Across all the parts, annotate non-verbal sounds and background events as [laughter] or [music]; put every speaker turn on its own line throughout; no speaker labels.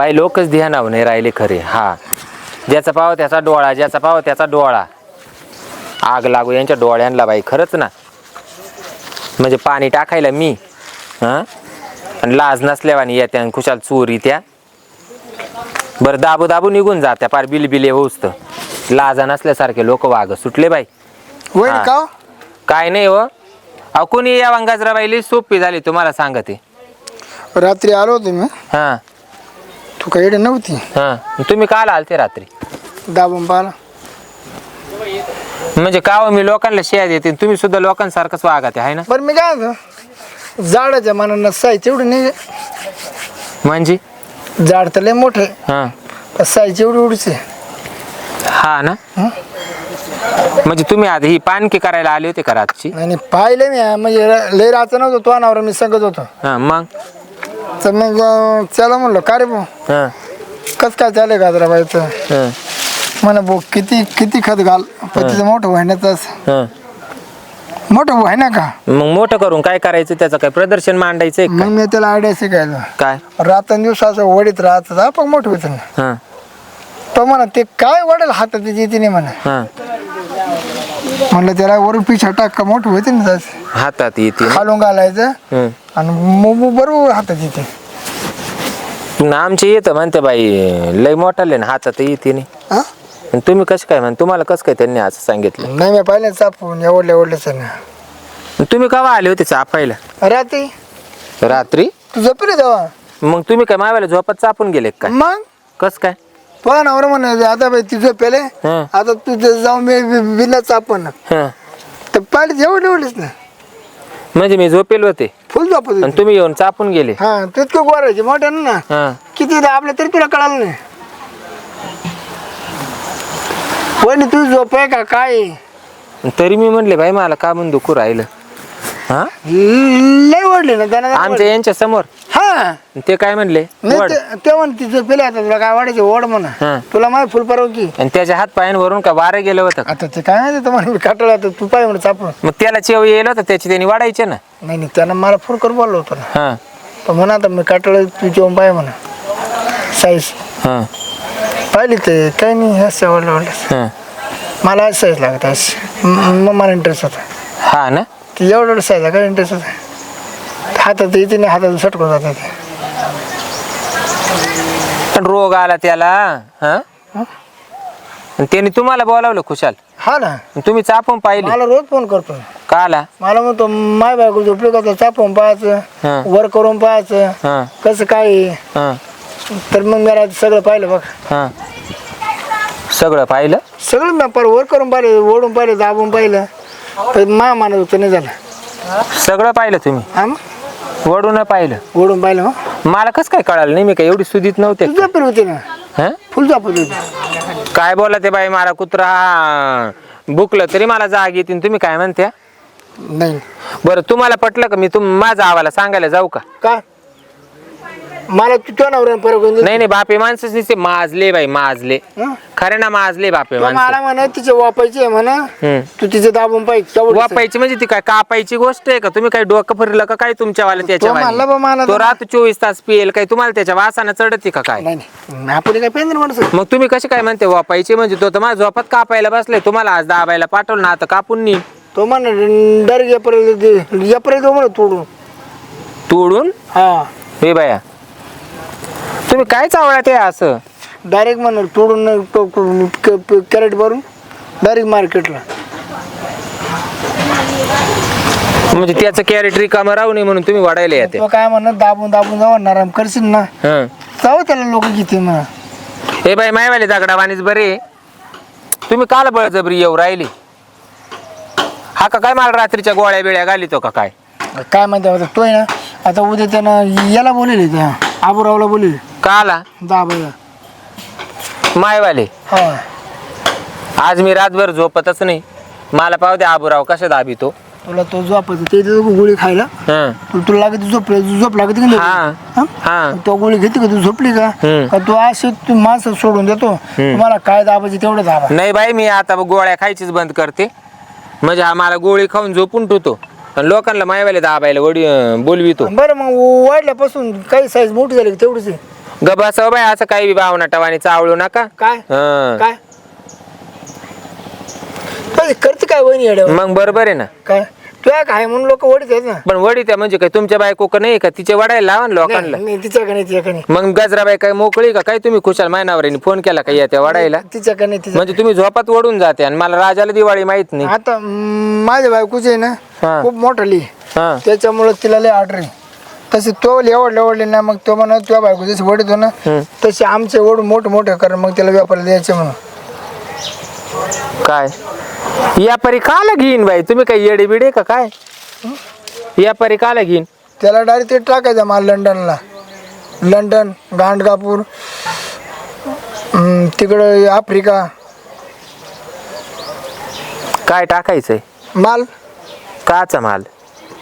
बाई लोकच ध्यानावर नाही राहिले खरे. हा. ज्याचा पाव त्याचा डोळा ज्याचा पाव त्याचा डोळा. आग लागू यांच्या डोळ्यांना बाई खरंच ना. म्हणजे पाणी टाकायला मी हां? आणि लाज नसल्यावानी येत्या आणि खुशाल चोरी त्या बरं दाबू दाबू निघून जात्या पार बिलबिले होऊस्त. लाजा नसल्यासारखे लोक वाग सुटले बाई.
होईल
हा.
का?
काय नाही हो. अहो कोणी या गजराबाईली सोपी झाली तुम्हाला सांगते.
रात्री आलो होतो मी.
हां.
तू काही नव्हती?
हां. तुम्ही काल आलते रात्री.
दाबून पाहिला.
म्हणजे का हो मी लोकांना शेया देते तुम्ही सुद्धा लोकांसारखंच वागत आहे ना?
बरं मी काय म्हणतो? झाडाच्या मनानं साईज एवढी नाही.
म्हणजे?
झाड तर लय मोठे
हां.
साईज एवढी एवढीच आहे.
हा ना? म्हणजे तुम्ही आधी ही पानकी करायला आले होते का रातची?
आणि पाहिलं मी. म्हणजे र- लय राहत नव्हतं तो अनावर मी सांगत होतो.
हां मग?
तर मग अं, चला म्हणलं का रे भाऊ?
हां.
कस काय चालय गाजराबाईचं?
हां.
म्हणा भाऊ किती किती खत घाल पण तिचं मोठं व्हायनाच
हां.
मोठं व्हाय ना का?
मग मोठं करून काय करायचं? त्याचं काय प्रदर्शन मांडायचंय का?
मग मी त्याला आयडिया शिकायला
काय?
रात्रंदिवस असं वडीत राहत आपण मोठं होतं
हां.
तो म्हणा ते काय वडेल हातात येते नाही म्हणा?
हां.
म्हणलं त्याला वरून पिछा टाक मोठं होते ना.
हातात येते ना.
खालून घालायचं
हं.
आणि मग बरोबर हातात येते.
पण आमचे येतं म्हणते बाई लय मोठाले ना हातात येते नाही.
हा
आणि तुम्ही कसं काय म्हण तुम्हाला कसं काय त्यांनी असं सांगितलं?
नाही मी पाहिलं चापून एवढल्या एवढल्याच ना
तुम्ही केव्हा आले होते चापायला
रात्री.
रात्री?
तू झोपली तेव्हा?
मग तुम्ही काय मावायला झोपत चापून गेले का काय?
मग?
कस काय?
तुला नवरा म्हणायचं आता बाई ती झोपेले
हं.
आता तू जे जाऊन मी बिना चापण
हं.
तर पाहिजे एवढे एवढेच ना.
म्हणजे मी झोपेल होते.
फुल झोपत
आणि
होती.
तुम्ही येऊन चापून गेले.
हा तितकं गोरायचे मोठ्या ना
हा.
किती आपल्या तरी तुला कळालं नाही. वहिनी तू झोप आहे का? काय?
तरी मी म्हणले भाई मला का म्हणून दुखू राहिलं? हा?
लय ओढले ना त्यांना
आमच्या यांच्या समोर.
हा.
ते काय म्हणले?
नाही
वड.
ते- ते म्हण तिचं पेले आता तुला काय वाढायचे? ओढ म्हणा.
हा.
तुला माहिती फुल परवानगी
आणि त्याच्या हात पायांवरून का वारं गेलं होतं?
आता ते काय माहिती तुम्हाला मी काटला तर तू पाय म्हणून चापून
मग त्याला चेव येईल होतं त्याची त्यांनी वाढायचे ना?
नाही नाही त्यानं मला फोन कर बोललो होतो ना.
हा.
पण म्हणा आता मी काटलं तू जेवण पाय म्हणा. साईज
हा.
पाहिली ते काही नाही असं आवडलं आवडलं
हा.
मला आज साईज लागत आज मग मला इंटरेस्ट होता.
हा ना?
ते एवढं एवढं साईज काय इंटरेस्ट होता. हातात येते नाही हातात सटकून जातात ते.
पण रोग आला त्याला हा? आणि त्याने तुम्हाला बोलावलं खुशाल?
हा ना.
आणि तुम्ही चापून पाहिले?
मला रोज फोन करतो.
का आला?
मला म्हणतो माय बायको झोपली का? तर चापून
हा.
पाहायचं वर करून पाहायचं
हा.
कसं काय? आहे.
हा.
तर मग मी रात्री सगळं पाहिलं बघ.
हा. सगळं पाहिलं?
सगळं मी पर वर करून पाहिलं ओढून पाहिलं दाबून पाहिलं. पण मा मानत होतं नाही झालं.
सगळं पाहिलं तुम्ही?
हा मग?
वडून पाहिलं.
ओढून पाहिलं
मला कसं काय कळालं? नाही मी काय एवढी सुधीत नव्हते?
तू झोपेल होती ना?
हा?
फुल झोपत होती.
काय बोला ते बाई मला कुत्रा बुकलं तरी मला जाग येते तुम्ही काय म्हणत्या?
नाही.
बरं तुम्हाला पटलं का? मी तुम माझा आवाला सांगायला जाऊ का?
काय मला तुझ्या नवऱ्यानं परत घेऊन
नाही नाही बापे माणसंच नुसते. माजले बाई माजले.
हं?
खरे ना माजले बापे
तो
माणसं.
मला म्हणा तिचे वापायची आहे म्हणा.
हम्म.
तू तिचे दाबून पाहिजे तेवढंच आहे.
वापायची म्हणजे ती काय कापायची गोष्ट आहे का? तुम्ही काय डोकं फिरलं का काय तुमच्यावाला त्याच्या
म्हणला बा मला
तो
तर-
रात चोवीस तास पिएल काय? तुम्हाला त्याच्या वासानं चढते का काय?
नाही नाही. आपण काय पेंदर माणसं
मग तुम्ही कसे काय म्हणते वापायची म्हणजे तो तर माझ्या झोपात कापायला बसलाय. तुम्हाला आज दाबायला पाठवलं ना आता कापून नी.
तो म्हणा डर एप्रिल एप्रिल तो म्हणा तोडून.
तोडून?
हा.
हे बाया. तुम्ही काय चावळा ते असं?
डायरेक्ट म्हणा तोडून तो- तो- क- कॅरेट भरून डायरेक्ट मार्केटला.
म्हणजे त्याचं कॅरेट रिकामं राहू नये म्हणून तुम्ही वाढायला येते.
तो काय म्हणा दाबून दाबून जाऊन नरम करशील ना.
हं.
जाऊ त्याला लोक किती म्हणा.
हे बाई मायवाले दगडावानीच बरे. तुम्ही काल बळजबरी येऊ राहिली. हा का काय मला रात्रीच्या गोळ्या बिळ्या घालितो का काय?
काय म्हणते आता तो आहे ना आता उद्या त्यानं याला बोलेले त्या आबूरावला बोलेले
का आला?
दाबायला
मायवाले.
हा
आज मी रातभर झोपतच नाही. मला पाहू द्या आबूराव कशा दाबितो.
तुला तो झोपायचं ते देतो गोळी खायला?
हं.
तू- तुला लागत झोप झोप लागत की
हा
नाही? हा?
हा?
तो गोळी घेते का? तू झोपली का?
हम्म.
का तू असे तू माणसं सोडून देतो? तुम्हाला काय दाबायचे तेवढं दाबा.
नाही बाई मी आता गोळ्या खायचीच बंद करते. म्हणजे हा मला गोळी खाऊन झोपून ठेवतो. आणि लोकांना मायवाले दाबायला वडी अं, बोलवितो.
बरं मग वाढल्यापासून काही साईज मोठी झाली का तेवढीच आहे?
ग बस हो बाय असं काही भावना टवानी चावळू नका.
काय?
हं.
काय? काय करते काय वहिनी
मग बरोबर आहे ना.
काय? तुया काय म्हणून लोक ओढत आहेत ना.
पण वडी त्या म्हणजे काय तुमच्या बायको का नाही का तिचे वडायला लावा ना लोकांना.
नाही तिच्या का नाही तिच्या का नाही.
मग गजराबाई काय मोकळी का? काय तुम्ही खुशाल मायनावरीने फोन केला का या त्या वडायला?
तिच्या का नाही तिच्या
म्हणजे तुम्ही झोपात ओढून जाते आणि मला राजाला दिवाळी माहीत नाही.
आता माझ्या बायकोची आहे ना
हा.
खूप मोठं लिही
हा.
त्याच्यामुळं तिला लय ऑर्डर आहे. तसे तो एवढले एवढले ना मग तो म्हणा तुझ्या बायको जसे वडतो ना. तसे आमचे ओढून मोठं मोठं कर मग त्याला व्यापाराला द्यायचे म्हणून.
काय? या परी काला घेईन बाई? तुम्ही काय येडे बिडे का काय? या परी काला घेईन?
त्याला डायरेक्ट ते टाकायचं माल लंडनला. लंडन गांडगापूर हम्म, तिकडं आफ्रिका.
काय टाकायचंय?
माल?
काचा माल?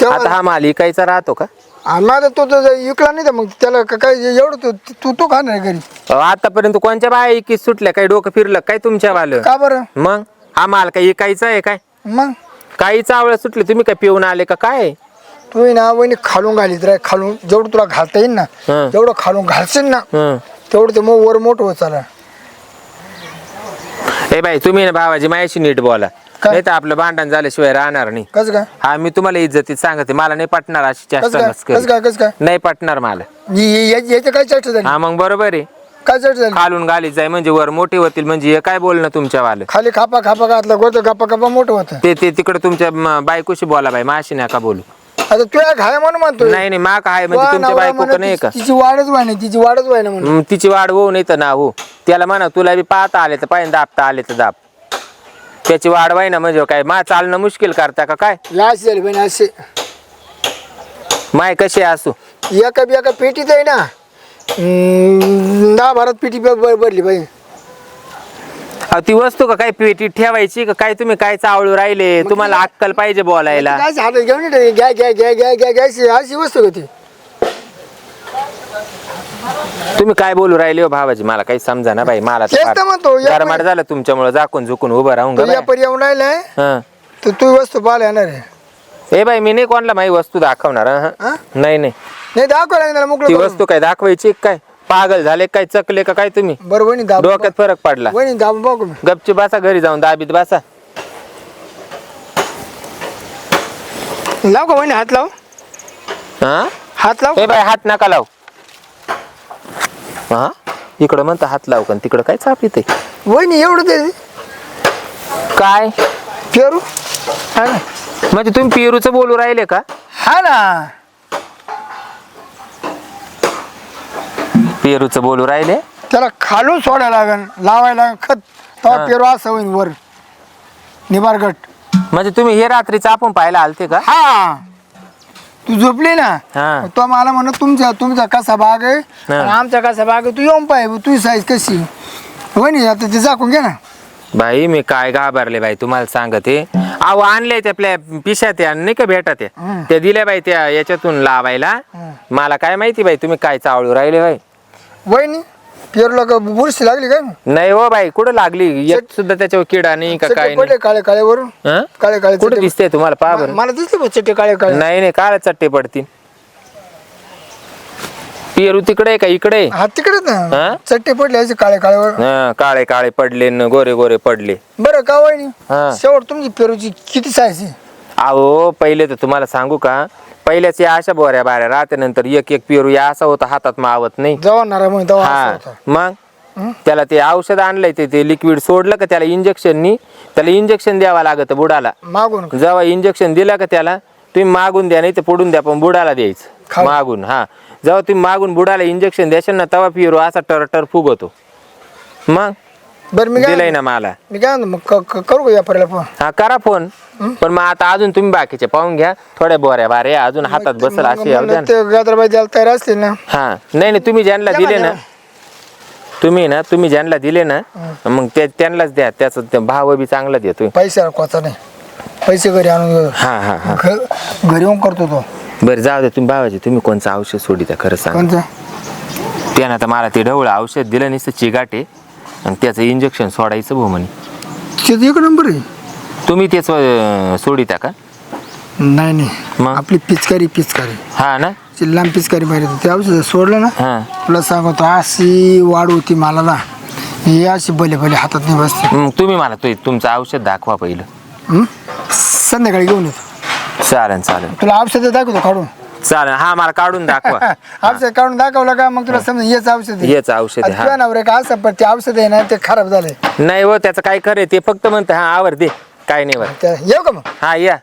तेव्हा
आता हा माल इकायचा राहतो का?
आम्ही आता तो तो विकला नाही तर मग त्याला का- काय एवढं तो तू तो खाणार घरी?
अहो, आतापर्यंत कोणच्या बाया इकीच सुटल्या? काय डोकं फिरलं? काय तुमच्या वाल
का बरं?
मग? हा माल काय इकायचा आहे काय?
मग?
काही चावळ सुटले? तुम्ही काय पिऊन आले का काय?
तू ही ना वहिनी खालून घालीत राह खालून. जेवढं तुला घालता येईल ना
हं.
तेवढं खालून घालशील ना
हं.
तेवढं ते मग वर मोठं होत चाला
ए बाई तुम्ही ना भावाजी माझ्याशी नीट बोला.
काय?
नाही तर आपलं भांडण झाल्याशिवाय राहणार नाही.
कसं काय
हा मी तुम्हाला इज्जतीत सांगते. मला नाही पटणार अशी
कसं
चेष्टा
काय. कसं काय कसं काय
नाही पटणार मला.
य- य- या- याची काय चर्चा झाली?
हा मग बरोबर आहे.
काय चर्चा झाली?
खालून घालीत जाय म्हणजे वर मोठे होतील म्हणजे हे काय बोलणं तुमच्या वाल
खाली खापा खापा घातला गोत खापा खापा मोठं होतं.
ते ते तिकडे तुमच्या म, बायकोशी बोला बाई माशी नका बोलू.
आता तू या घाय म्हणून म्हणतोय.
नाही नाही मा काय म्हणजे
वा
तुमच्या
नवरा
बायको
म्हणत
नाही का?
तिची- तिची वाढच व्हाय नाही तिची वाढच व्हाय ना म्हणून.
मग तिची वाढ होऊ नाही तर ना हो त्याला म्हणा तुला बी पाहता आले तर पाहिजे दाबता आले तर दाब. त्याची वाढ व्हाय ना म्हणजे काय? मा चालणं मुश्किल करता का काय?
अशी झाली बहिणी असे
माय कशी असू?
एका बी एका पेटीत आहे ना. हम्म, दहा भारत पेटी ब- ब- भरली बाई
अहो, ती वस्तू का काय पेटीत ठेवायची का काय? तुम्ही काय चावळू राहिले? तुम्हाला अक्कल पाहिजे बोलायला.
काय हातात घेऊन घ्या घ्या घ्या घ्या घ्या घ्या अशी वस्तू होती.
तुम्ही काय बोलू राहिले हो भावाजी? मला काही समजा ना बाई मला
तेच तर म्हणतो, या
गरमाट झालं तुमच्यामुळे जाकून झुकून उभं राहून
तो
ग
परी येऊन राहिलाय?
हं.
तर तू वस्तू पाहायला येणार आहे.
ए बाई मी नाही कोणाला माझी वस्तू दाखवणार हं.
हा?
नाही नाही.
नाही दाखवा लागणार
ती
मोकळं
वस्तू काय दाखवायची काय? पागल झाले काय? चकले का काय तुम्ही?
बरं वहिनी
डोक्यात फरक पडला.
वहिनी दाबून बघू मी
गपची बसा घरी जाऊन दाबीत बसा.
लाव का वहिनी हात लाव.
हा?
हात लाव
ए बाई हात नका लाव. हा? इकडं म्हणता हात लाव का तिकडं काय चापित
वहिनी एवढं ते
काय?
पेरू? हा ना.
म्हणजे तुम्ही पेरूचं बोलू राहिले का?
हा ना.
पेरूचं बोलू राहिले?
त्याला खालून सोडायला लागन लावायला लागन खत. तेव्हा
हा.
पेरू असं होईन वर. निबारगट.
म्हणजे तुम्ही हे रात्रीचं आपण पाहायला आलते का?
हा. तू झोपली ना?
हा.
तो मला म्हणत तुमचा तुमचा कसा बाग आहे?
हा.
आणि आमचा कसा बाग आहे? तू येऊन पाय तुझी साईज कशी वहिनी आता ते झाकून घे ना.
बाई मी काय घाबरले बाई तुम्हाला सांगते. अहो आणले त्या आपल्या पिशात त्या नाही का भेटत त्या
हं.
त्या दिल्या बाई त्या याच्यातून लावायला. मला काय माहिती बाई तुम्ही काय चावळू राहिले बाई?
वहिनी पेरूला का बुरशी लागली काय?
नाही हो बाई कुठं लागली? एक सुद्धा त्याच्यावर किडा नाही का काय
पडले काळे काळे वरून
नाही
काळे काळे
कुठे
चट्टे-
दिसते तुम्हाला? पहा बरं.
मला दिसले बा चट्टे काळे काळे.
नाही नाही काय चट्टे पडतील. पेरू तिकडे आहे का? इकडे आहे?
हा तिकडेच
हा?
ना चट्टे पडले असे काळे काळे वर
हं, काळे काळे पडले न गोरे गोरे पडले.
बरं का वहिनी?
हा.
शेवट तुमची पेरूची किती साईज आहे?
अहो पहिले तर तुम्हाला सांगू का? पहिल्याच या अशा बोऱ्या बाऱ्या राहते नंतर एक एक पेरू या असा होता हातात मावत नाही.
तेव्हा असं
हा
होतं.
मग? त्याला ते औषध आणलंय ते ते लिक्विड सोडलं का त्याला इंजेक्शननी त्याला इंजेक्शन द्यावं लागतं बुडाला.
मागून?
जेव्हा इंजेक्शन दिलं का त्याला तुम्ही मागून द्या नाही तर पुढून द्या पण बुडाला द्यायचं. मागून हा. जेव्हा तुम्ही मागून बुडाला इंजेक्शन द्याशाल ना तेव्हा पिरू असा टर टर फुगवतो मग?
बरं मी
दिलंय
काय
ना मला.
मी काय म्हणतो, मग क- क- करू का या पर्यला फोन?
हा करा फोन. पण मग आता अजून तुम्ही बाकीचे पाहून घ्या. थोड्या बोऱ्या बाऱ्या अजून हातात बसल असे येऊ द्या ना.
ते गाजराबाई द्यायला तयार असले ना?
हा. नाही नाही तुम्ही ज्यांना
द्या
दिले
ना,
तुम्ही ना तुम्ही ज्यांना दिले ना मग ते त्यांनाच द्या. त्याचा ते भाव बी चांगला द्या तुम्ही
पैसे कोचा नाही. पैसे घरी आणून.
हा हा हा.
घ- घरी येऊन करतो तो.
बरं जाऊ दे तुम्ही भावाचे तुम्ही कोणचं औषध सोडिता खरं सांग.
कोणतं
त्यानं आता मला ते ढवळं औषध दिलं नसतं चिगाटे. आणि त्याचं इंजेक्शन सोडायचं भाऊ म्हणे.
शेती एक नंबर आहे.
तुम्ही तेच अं, सोडिता का?
नाही नाही.
मग?
आपली पिचकारी पिचकारी.
हा ना?
ती लांब पिचकारी पाहिजे ते औषध सोडलं ना
हा.
तुला सांगतो अशी वाढ होती मला ना ही अशी भले भले हातात नाही बसते.
मग तुम्ही मला तो तुमचं औषध दाखवा पहिलं.
हं? संध्याकाळी घेऊन येतो.
चालेल चालेल.
तुला औषध दाखवतो काढून.
चालेल. हा मला काढून दाखवा. [laughs]
औषध काढून दाखवलं का? मग तुला समजा हेच औषध आहे.
हेच औषध आहे,
आता
हा.
तुझ्या नवरे का असं पण ते औषध आहे ना ते खराब झालंय.
नाही हो त्याचं काय खरं ते फक्त म्हणतं हा आवर दे. काय नाही वर
येऊ का मग?
हा या.